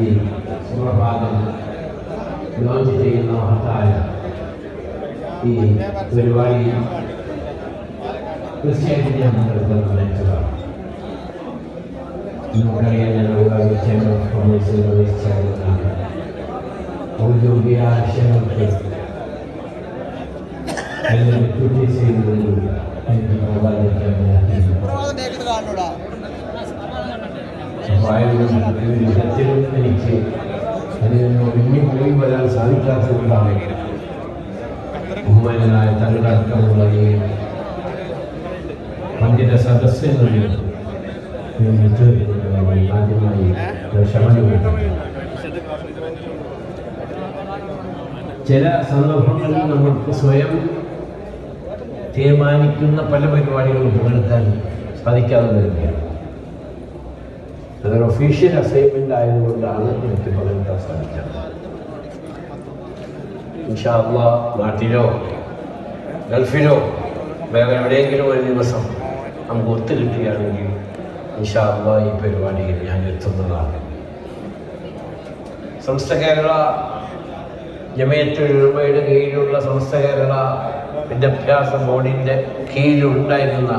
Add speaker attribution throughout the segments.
Speaker 1: ഈ സുപ്രഭാതം ലോഞ്ച് ചെയ്യുന്ന മഹത്തായ ഈ പരിപാടി തീർച്ചയായിട്ടും ഞാൻ പങ്കെടുക്കുന്ന നയിച്ചതാണ് നമുക്കറിയാം ഞങ്ങൾ ചേംബർ ഓഫ് ഔദ്യോഗിക ആവശ്യങ്ങൾക്ക് എന്നെ ഡെപ്യൂട്ടി ചെയ്യുന്നതിൽ എനിക്ക് പോകാതിരിക്കാൻ ഞാൻ വായനയും ഒരു വിധത്തിലും എനിക്ക് അതിനെ നിന്ന് ഒഴിഞ്ഞു പോയി വരാൻ സാധിക്കാത്തതുകൊണ്ടാണ് ബഹുമാനായ തങ്ങളടക്കമുള്ള ഈ പണ്ഡിത സദസ്സിൽ നിന്ന് ആദ്യമായി ക്ഷമ ചില സന്ദർഭങ്ങളിൽ നമുക്ക് സ്വയം തീരുമാനിക്കുന്ന പല പരിപാടികളും പങ്കെടുക്കാൻ സാധിക്കാതെ വരികയാണ് അതൊരു ഒഫീഷ്യൽ അസൈൻമെന്റ് ആയതുകൊണ്ടാണ് എനിക്ക് പങ്കെടുക്കാൻ സാധിച്ചത്. നാട്ടിലോ ഗൾഫിലോ വേറെ എവിടെയെങ്കിലും ഒരു ദിവസം നമുക്ക് ഒത്തു കിട്ടുകയാണെങ്കിൽ ഇൻഷാല്ല ഈ പരിപാടിയിൽ ഞാൻ എത്തുന്നതാണ്. സംസ്ഥ കേരള ജമയത്തുഴമയുടെ കീഴിലുള്ള സംസ്ഥ കേരള വിദ്യാഭ്യാസ ബോർഡിന്റെ കീഴിലുണ്ടായിരുന്ന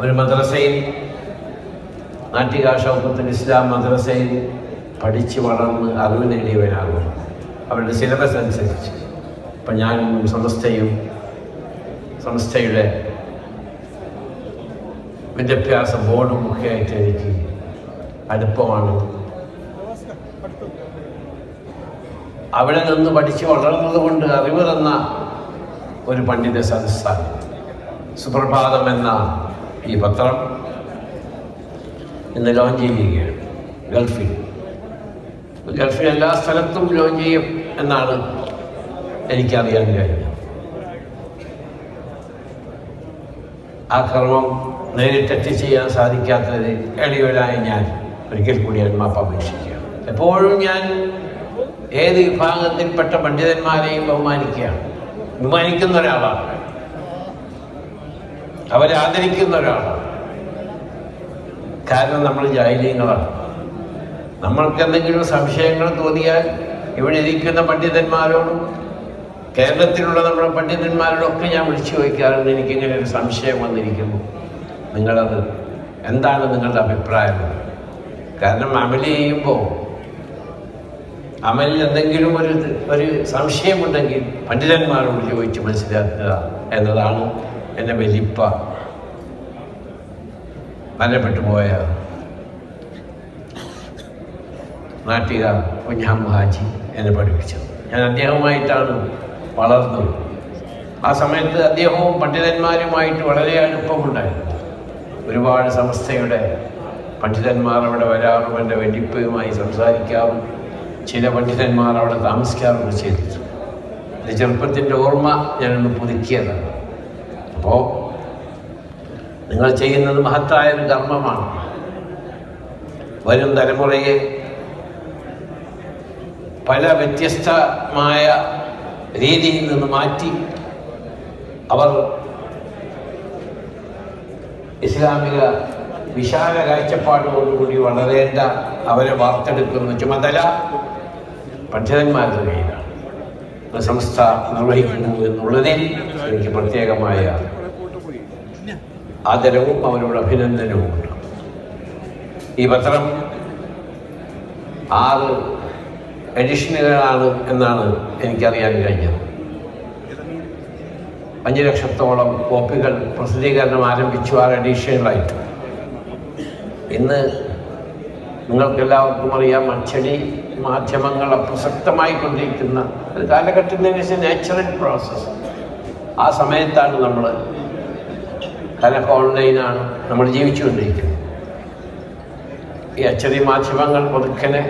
Speaker 1: ഒരു മദ്രസയിൽ നാട്ടിക ഇസ്ലാം മദ്രസയിൽ പഠിച്ച് വളർന്ന് അറിവ് നേടിയവനാകും. അവരുടെ സിലബസ് അനുസരിച്ച്. ഇപ്പം ഞാൻ സംസ്ഥയും സംസ്ഥയുടെ വിദ്യാഭ്യാസ ബോർഡും ഒക്കെ എനിക്ക് അടുപ്പമാണ്. അവിടെ നിന്ന് പഠിച്ച് വളർന്നത് കൊണ്ട് അറിവ് തന്ന ഒരു പണ്ഡിത സദസ്സാണ്. സുപ്രഭാതം എന്ന ഈ പത്രം ഇന്ന് ലോഞ്ച് ചെയ്യുകയാണ്. ഗൾഫിൽ. ഗൾഫിൽ എല്ലാ സ്ഥലത്തും ലോഞ്ച് ചെയ്യും എന്നാണ് എനിക്കറിയാൻ കഴിഞ്ഞത്. ആ കർമ്മം നേരിട്ടെത്തി ചെയ്യാൻ സാധിക്കാത്തത് എളിയവരായ ഞാൻ ഒരിക്കൽ കൂടി മാപ്പ് അപേക്ഷിക്കുകയാണ്. എപ്പോഴും ഞാൻ ഏത് വിഭാഗത്തിൽപ്പെട്ട പണ്ഡിതന്മാരെയും ബഹുമാനിക്കുകയാണ്. ബഹുമാനിക്കുന്ന ഒരാളാണ്. അവരെ ആദരിക്കുന്ന ഒരാളാണ്. കാരണം നമ്മൾ ജാഹിലീങ്ങളാണ്. നമ്മൾക്ക് എന്തെങ്കിലും സംശയങ്ങൾ തോന്നിയാൽ ഇവിടെ ഇരിക്കുന്ന പണ്ഡിതന്മാരോടും കേരളത്തിലുള്ള നമ്മുടെ പണ്ഡിതന്മാരോടൊക്കെ ഞാൻ വിളിച്ചു ചോദിക്കാറുണ്ട്. എനിക്കിങ്ങനെ ഒരു സംശയം വന്നിരിക്കുന്നു നിങ്ങളത് എന്താണ് നിങ്ങളുടെ അഭിപ്രായം? കാരണം അമൽ ചെയ്യുമ്പോൾ അമലിൽ എന്തെങ്കിലും ഒരു ഒരു സംശയമുണ്ടെങ്കിൽ പണ്ഡിതന്മാരോട് ചോദിച്ച് മനസ്സിലാക്കുക എന്നതാണ് എന്റെ വലിപ്പ മരണപ്പെട്ടു പോയ നാട്ടിക കുഞ്ഞാം ഹാജി എന്നെ പഠിപ്പിച്ചത്. ഞാൻ അദ്ദേഹവുമായിട്ടാണ് വളർന്നത്. ആ സമയത്ത് അദ്ദേഹവും പണ്ഡിതന്മാരുമായിട്ട് വളരെ അടുപ്പമുണ്ടായിരുന്നു. ഒരുപാട് സംസ്ഥയുടെ പണ്ഡിതന്മാർ അവിടെ വരാറും എന്റെ വെടിപ്പുമായി സംസാരിക്കാറും ചില പണ്ഡിതന്മാർ അവിടെ താമസിക്കാറുണ്ട് ചെയ്തിട്ടുണ്ട്. ചെറുപ്പത്തിന്റെ ഓർമ്മ ഞാനൊന്ന് പുതുക്കിയതാണ്. അപ്പോൾ നിങ്ങൾ ചെയ്യുന്നത് മഹത്തായ ഒരു കർമ്മമാണ്. വരും തലമുറയെ പല വ്യത്യസ്തമായ രീതിയിൽ നിന്ന് മാറ്റി അവർ ഇസ്ലാമിക വിശാല കാഴ്ചപ്പാടോടുകൂടി വളരേണ്ട അവരെ വാർത്തെടുക്കുന്ന ചുമതല പണ്ഡിതന്മാരുടെ കയ്യിലാണ്. സംസ്ഥ നിർവഹിക്കുന്നു എന്നുള്ളതിൽ എനിക്ക് പ്രത്യേകമായ ആദരവും അവരോട് അഭിനന്ദനവുമുണ്ട് ഈ പത്രം ആറ് എഡിഷനുകളാണ് എന്നാണ് എനിക്കറിയാൻ കഴിഞ്ഞത്. അഞ്ച് ലക്ഷത്തോളം കോപ്പികൾ പ്രസിദ്ധീകരണം ആരംഭിച്ചു ആറ് എഡിഷനുകളായിട്ട് ഇന്ന് നിങ്ങൾക്കെല്ലാവർക്കും അറിയാം അച്ചടി മാധ്യമങ്ങൾ അപ്രസക്തമായി കൊണ്ടിരിക്കുന്ന ഒരു കാലഘട്ടത്തിന്റെ നാച്ചുറൽ പ്രോസസ്സ് ആ സമയത്താണ് നമ്മൾ കലഹ ഓൺലൈനാണ് നമ്മൾ ജീവിച്ചുകൊണ്ടിരിക്കുന്നത്. ഈ അച്ചടി മാധ്യമങ്ങൾ പതുക്കനെ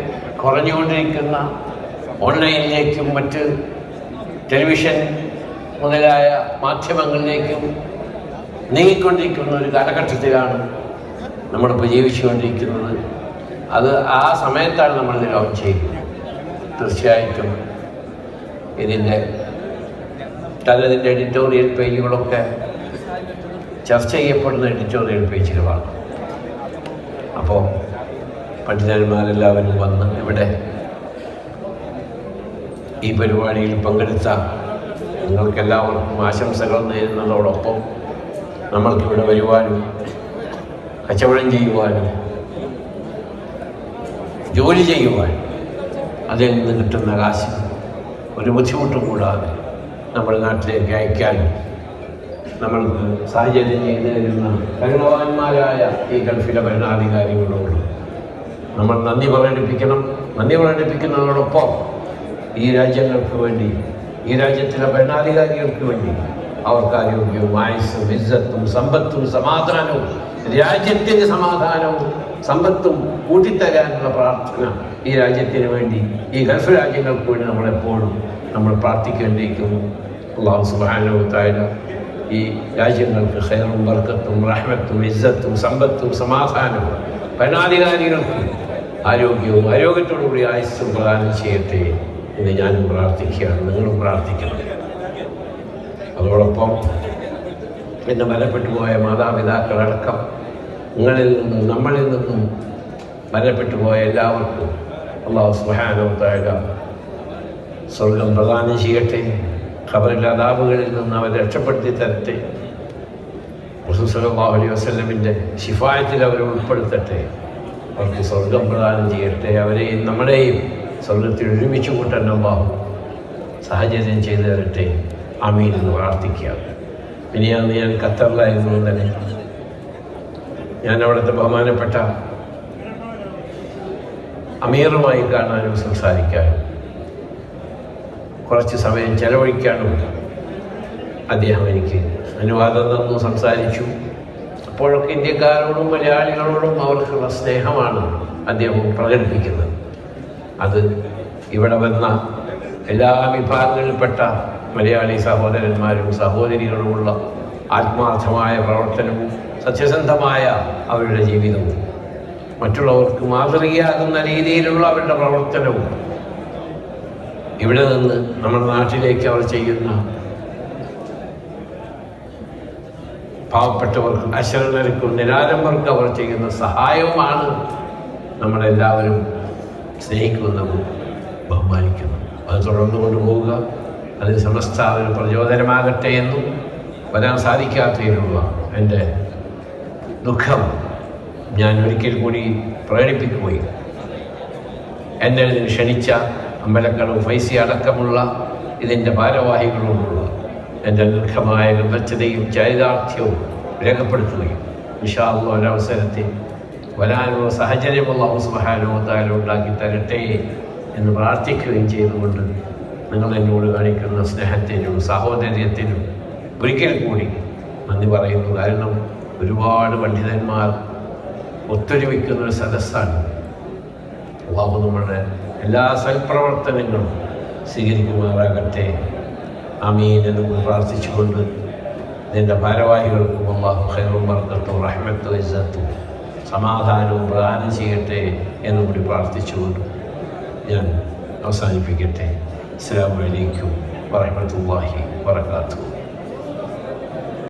Speaker 1: കുറഞ്ഞുകൊണ്ടിരിക്കുന്ന ഓൺലൈനിലേക്കും മറ്റ് ടെലിവിഷൻ മുതലായ മാധ്യമങ്ങളിലേക്കും നീങ്ങിക്കൊണ്ടിരിക്കുന്ന ഒരു കാലഘട്ടത്തിലാണ് നമ്മളിപ്പോൾ ജീവിച്ചുകൊണ്ടിരിക്കുന്നത്. അത് ആ സമയത്താണ് നമ്മൾ ലോഞ്ച് ചെയ്യുന്നത്. തീർച്ചയായിട്ടും ഇതിന്റെ തലതിന്റെ എഡിറ്റോറിയൽ പേജുകളൊക്കെ ചർച്ച ചെയ്യപ്പെടുന്ന എഡിറ്റോറിയൽ പേജുകളാണ് അപ്പോൾ പണ്ഡിതന്മാരെല്ലാവരും വന്ന് ഇവിടെ ഈ പരിപാടിയിൽ പങ്കെടുത്ത നിങ്ങൾക്കെല്ലാവർക്കും ആശംസകൾ നേരുന്നതോടൊപ്പം നമ്മൾക്കിവിടെ വരുവാനും കച്ചവടം ചെയ്യുവാനും ജോലി ചെയ്യുവാൻ അതിൽ നിന്ന് കിട്ടുന്ന കാശ് ഒരു ബുദ്ധിമുട്ടും കൂടാതെ നമ്മുടെ നാട്ടിലേക്ക് അയക്കാനും നമ്മൾക്ക് സാഹചര്യം ചെയ്തു തരുന്ന കരുണവാന്മാരായ ഈ ഗൾഫിലെ ഭരണാധികാരികളോട് നമ്മൾ നന്ദി പ്രകടിപ്പിക്കണം നന്ദി പ്രകടിപ്പിക്കുന്നതോടൊപ്പം ഈ രാജ്യങ്ങൾക്ക് വേണ്ടി ഈ രാജ്യത്തിലെ ഭരണാധികാരികൾക്ക് വേണ്ടി അവർക്ക് ആരോഗ്യവും ആയുസ്സും ഇജ്ജത്തും സമ്പത്തും സമാധാനവും രാജ്യത്തിന് സമാധാനവും സമ്പത്തും കൂട്ടിത്തരാനുള്ള പ്രാർത്ഥന ഈ രാജ്യത്തിന് വേണ്ടി ഈ ഗൾഫ് രാജ്യങ്ങൾക്ക് വേണ്ടി നമ്മളെപ്പോഴും നമ്മൾ പ്രാർത്ഥിക്കേണ്ടിയിരിക്കുന്നു. അള്ളാഹു സുബാനുത്തായ ഈ രാജ്യങ്ങൾക്ക് ഹെയറും വർക്കത്തും റഹ്മത്തും ഇജ്ജത്തും സമ്പത്തും സമാധാനവും ഭരണാധികാരികൾക്ക് ആരോഗ്യവും ആരോഗ്യത്തോടുകൂടി ആയുസ്സും പ്രദാനം ചെയ്യട്ടെ എന്ന് ഞാനും പ്രാർത്ഥിക്കുകയാണ് നിങ്ങളും പ്രാർത്ഥിക്കണം. അതോടൊപ്പം എന്നെ മരണപ്പെട്ടു പോയ മാതാപിതാക്കളടക്കം നിങ്ങളിൽ നിന്നും നമ്മളിൽ നിന്നും മരണപ്പെട്ടു പോയ എല്ലാവർക്കും അള്ളാഹു സുഹാനോത്തായ സ്വർഗം പ്രദാനം ചെയ്യട്ടെ. ഖബറിലെ അതാബുകളിൽ നിന്ന് അവരെ രക്ഷപ്പെടുത്തി തരട്ടെ. മുസുസലാഹു അലൈഹി വസ്ലമിന്റെ ശിഫായത്തിൽ അവരെ ഉൾപ്പെടുത്തട്ടെ. അവർക്ക് സ്വർഗം പ്രദാനം ചെയ്യട്ടെ. അവരെയും നമ്മളെയും സ്വർഗത്തിൽ ഒരുമിച്ച് കൂട്ടാൻ അള്ളാഹു സാഹചര്യം ചെയ്തു തരട്ടെ. അമീൻ എന്ന് പ്രാർത്ഥിക്കുക. ഇനിയാന്ന് ഞാൻ ഖത്തറിലായിരുന്നു തന്നെ ഞാൻ അവിടുത്തെ ബഹുമാനപ്പെട്ട അമീറുമായി കാണാനും സംസാരിക്കാനും കുറച്ച് സമയം ചെലവഴിക്കാനും അദ്ദേഹം എനിക്ക് അനുവാദം തന്നു സംസാരിച്ചു. അപ്പോഴൊക്കെ ഇന്ത്യക്കാരോടും മലയാളികളോടും അവർക്കുള്ള സ്നേഹമാണ് അദ്ദേഹം പ്രകടിപ്പിക്കുന്നത്. അത് ഇവിടെ വന്ന എല്ലാ വിഭാഗങ്ങളിൽപ്പെട്ട മലയാളി സഹോദരന്മാരും സഹോദരികളുമുള്ള ആത്മാർത്ഥമായ പ്രവർത്തനവും സത്യസന്ധമായ അവരുടെ ജീവിതവും. മറ്റുള്ളവർക്ക് മാതൃകയാകുന്ന രീതിയിലുള്ള അവരുടെ പ്രവർത്തനവും ഇവിടെ നിന്ന് നമ്മുടെ നാട്ടിലേക്ക് അവർ ചെയ്യുന്ന പാവപ്പെട്ടവർക്ക് അശരണർക്കും നിരാരംഭർക്കും അവർ ചെയ്യുന്ന സഹായവുമാണ് നമ്മളെല്ലാവരും സ്നേഹിക്കുന്നതും ബഹുമാനിക്കുന്നതും. അത് തുടർന്നു കൊണ്ടുപോവുക. അത് സമസ്താവിന് പ്രചോദനമാകട്ടെ എന്നും വരാൻ സാധിക്കാത്തതിലുള്ള എന്റെ ദുഃഖം ഞാൻ ഒരിക്കൽ കൂടി പ്രകടിപ്പിക്കുകയും എന്നെ ക്ഷണിച്ച അമ്പലക്കളും ഫൈസി അടക്കമുള്ള ഇതിന്റെ ഭാരവാഹികളോടുള്ള എന്റെ ദീർഘമായ വിമർശതയും ചരിതാർത്ഥ്യവും രേഖപ്പെടുത്തുകയും വിശാല ഒരവസരത്തിൽ വരാനുള്ള സാഹചര്യമുള്ള സുബഹാനുഭവത്താലും ഉണ്ടാക്കി തരട്ടെ എന്ന് പ്രാർത്ഥിക്കുകയും ചെയ്തുകൊണ്ട് നിങ്ങൾ എന്നോട് കാണിക്കുന്ന സ്നേഹത്തിനും സാഹോദര്യത്തിനും ഒരിക്കൽ കൂടി നന്ദി പറയുന്നു. കാരണം ഒരുപാട് പണ്ഡിതന്മാർ ഒത്തൊരുമിക്കുന്ന ഒരു സദസ്സാണ്. അള്ളാഹു നമ്മുടെ എല്ലാ സൽപ്രവർത്തനങ്ങളും സ്വീകരിക്കുമാറാകട്ടെ. അമീൻ എന്ന് പ്രാർത്ഥിച്ചുകൊണ്ട് നിന്റെ ഭാരവാഹികൾക്കും അള്ളാഹു ഖൈറും വർക്കത്തും റഹ്മത്തും ഇസ്സത്തും സമാധാനവും പ്രദാനം ചെയ്യട്ടെ എന്നും കൂടി പ്രാർത്ഥിച്ചുകൊണ്ട് ഞാൻ അവസാനിപ്പിക്കട്ടെ. അസ്സാം വലൈക്കും വറഹമത്തല്ലാഹി വർക്കാത്തു